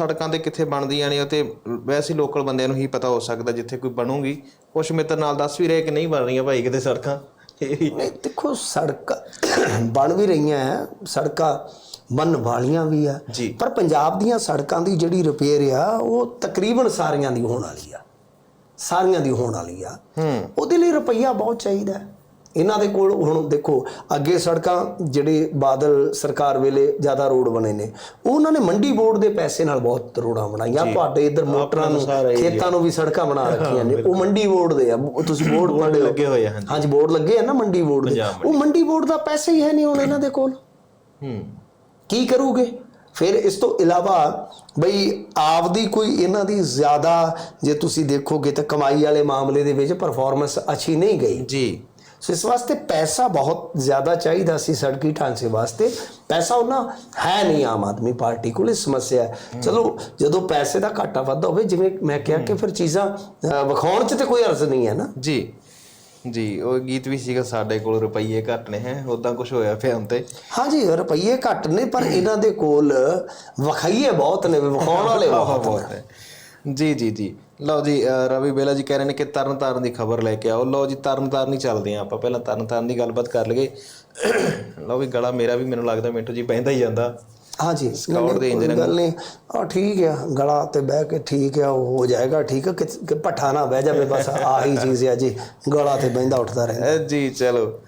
ਸੜਕਾਂ ਤੇ ਕਿੱਥੇ ਬਣਦੀਆਂ ਨੇ ਉਹ ਤੇ ਵੈਸੇ ਲੋਕਲ ਬੰਦਿਆਂ ਨੂੰ ਹੀ ਪਤਾ ਹੋ ਸਕਦਾ ਜਿੱਥੇ ਕੋਈ ਬਣੂਗੀ। ਕੁਛ ਮਿੱਤਰ ਨਾਲ ਦੱਸ ਵੀ ਰਹੇ ਕਿ ਨਹੀਂ ਬਣ ਰਹੀਆਂ ਭਾਈ ਕਿਤੇ ਸੜਕਾਂ? ਨਹੀਂ ਦੇਖੋ ਸੜਕਾਂ ਬਣ ਵੀ ਰਹੀਆਂ ਹੈ ਸੜਕਾਂ ਬਣ ਵਾਲੀਆਂ ਵੀ ਆ। ਪਰ ਪੰਜਾਬ ਦੀਆਂ ਸੜਕਾਂ ਦੀ ਜਿਹੜੀ ਰਿਪੇਅਰ ਆ ਉਹ ਤਕਰੀਬਨ ਸਾਰੀਆਂ ਦੀ ਹੋਣ ਵਾਲੀ ਆ। ਸਾਰੀਆਂ ਦੀ ਹੋਣ ਵਾਲੀ ਆ। ਹੂੰ। ਉਹਦੇ ਲਈ ਰੁਪਈਆ ਬਹੁਤ ਚਾਹੀਦਾ। ਇਹਨਾਂ ਦੇ ਕੋਲ ਹੁਣ ਦੇਖੋ ਅੱਗੇ ਸੜਕਾਂ ਜਿਹੜੇ ਬਾਦਲ ਸਰਕਾਰ ਵੇਲੇ ਜ਼ਿਆਦਾ ਰੋਡ ਬਣੇ ਨੇ ਉਹ ਉਹਨਾਂ ਨੇ ਮੰਡੀ ਬੋਰਡ ਦੇ ਪੈਸੇ ਨਾਲ ਬਹੁਤ ਰੋਡਾਂ ਬਣਾਈਆਂ। ਤੁਹਾਡੇ ਇੱਧਰ ਮੋਟਰਾਂ ਨੂੰ। ਖੇਤਾਂ ਨੂੰ ਵੀ ਸੜਕਾਂ ਬਣਾ ਰੱਖੀਆਂ ਨੇ। ਉਹ ਮੰਡੀ ਬੋਰਡ ਦੇ ਆ। ਤੁਸੀਂ ਬੋਰਡ ਪੜ੍ਹੇ ਲੱਗੇ ਹੋਏ ਆ ਹਾਂਜੀ। ਬੋਰਡ ਲੱਗੇ ਆ ਨਾ ਮੰਡੀ ਬੋਰਡ ਦੇ। ਉਹ ਮੰਡੀ। ਬੋਰਡ ਦਾ ਪੈਸਾ ਹੀ ਹੈ ਨਹੀਂ ਹੁਣ ਇਹਨਾਂ ਦੇ ਕੋਲ। ਹੂੰ। ਕੀ ਕਰੂਗੇ? ਫਿਰ ਇਸ ਤੋਂ ਇਲਾਵਾ ਬਈ ਆਪਦੀ ਕੋਈ ਇਹਨਾਂ ਦੀ ਜ਼ਿਆਦਾ ਜੇ ਤੁਸੀਂ ਦੇਖੋਗੇ ਤਾਂ ਕਮਾਈ ਵਾਲੇ ਮਾਮਲੇ ਦੇ ਵਿੱਚ ਪਰਫਾਰਮੈਂਸ ਅੱਛੀ ਨਹੀਂ ਗਈ। ਜੀ। ਸੋ ਇਸ ਵਾਸਤੇ ਪੈਸਾ ਬਹੁਤ ਜ਼ਿਆਦਾ ਚਾਹੀਦਾ ਸੀ ਸੜਕੀ ਢਾਂਚੇ ਵਾਸਤੇ। ਪੈਸਾ ਉਹਨਾਂ ਹੈ ਨਹੀਂ ਆਮ ਆਦਮੀ ਪਾਰਟੀ ਕੋਲ ਇਹ ਸਮੱਸਿਆ ਹੈ। ਚਲੋ ਜਦੋਂ ਪੈਸੇ ਦਾ ਘਾਟਾ ਵਾਧਾ ਹੋਵੇ ਜਿਵੇਂ ਮੈਂ ਕਿਹਾ ਕਿ ਫਿਰ ਚੀਜ਼ਾਂ ਵਿਖਾਉਣ 'ਚ ਤੇ ਕੋਈ ਅਰਜ਼ ਨਹੀਂ ਹੈ ਨਾ। ਜੀ ਜੀ ਉਹ ਗੀਤ ਵੀ ਸੀਗਾ ਸਾਡੇ ਕੋਲ ਰੁਪਈਏ ਘੱਟ ਨੇ ਹੈ ਉਦਾਂ ਕੁਝ ਹੋਇਆ ਹੁਣ ਤੇ। ਹਾਂਜੀ ਰੁਪਈਏ ਘੱਟ ਨੇ ਪਰ ਇਹਨਾਂ ਦੇ ਕੋਲ ਵਿਖਾਈਏ ਬਹੁਤ ਨੇ ਵਿਖਾਉਣ ਵਾਲੇ ਬਹੁਤ ਨੇ। ਜੀ ਜੀ ਜੀ। ਲਓ ਜੀ ਅ, ਰਵੀ ਬੇਲਾ ਜੀ ਕਹਿ ਰਹੇ ਨੇ ਕਿ ਤਰਨ ਤਾਰਨ ਦੀ ਖਬਰ ਲੈ ਕੇ ਆਓ। ਲਓ ਜੀ ਤਰਨ ਤਾਰਨ ਹੀ ਚੱਲਦੇ ਆ ਆਪਾਂ। ਪਹਿਲਾਂ ਤਰਨ ਤਾਰਨ ਦੀ ਗੱਲਬਾਤ ਕਰ ਲਈਏ। ਲਓ ਵੀ ਗਲਾ ਮੇਰਾ ਵੀ ਮੈਨੂੰ ਲੱਗਦਾ ਮਿੰਟੂ ਜੀ ਬਹਿੰਦਾ ਹੀ ਜਾਂਦਾ। ਹਾਂਜੀ ਸਕਾਊਟ ਦੇ ਕੋਈ ਗੱਲ ਨਹੀਂ। ਆ ਠੀਕ ਆ। ਗਲਾ ਤੇ ਬਹਿ ਕੇ ਠੀਕ ਆ ਉਹ ਹੋ ਜਾਏਗਾ ਠੀਕ ਆ। ਕਿ ਕਿ ਭੱਠਾ ਨਾ ਬਹਿ ਜਾਵੇ ਬਸ ਆਹੀ ਚੀਜ਼ ਆ ਜੀ। ਗਲਾ ਤੇ ਬਹਿੰਦਾ ਉੱਠਦਾ ਰਹਿੰਦਾ। ਅ, ਜੀ ਚਲੋ।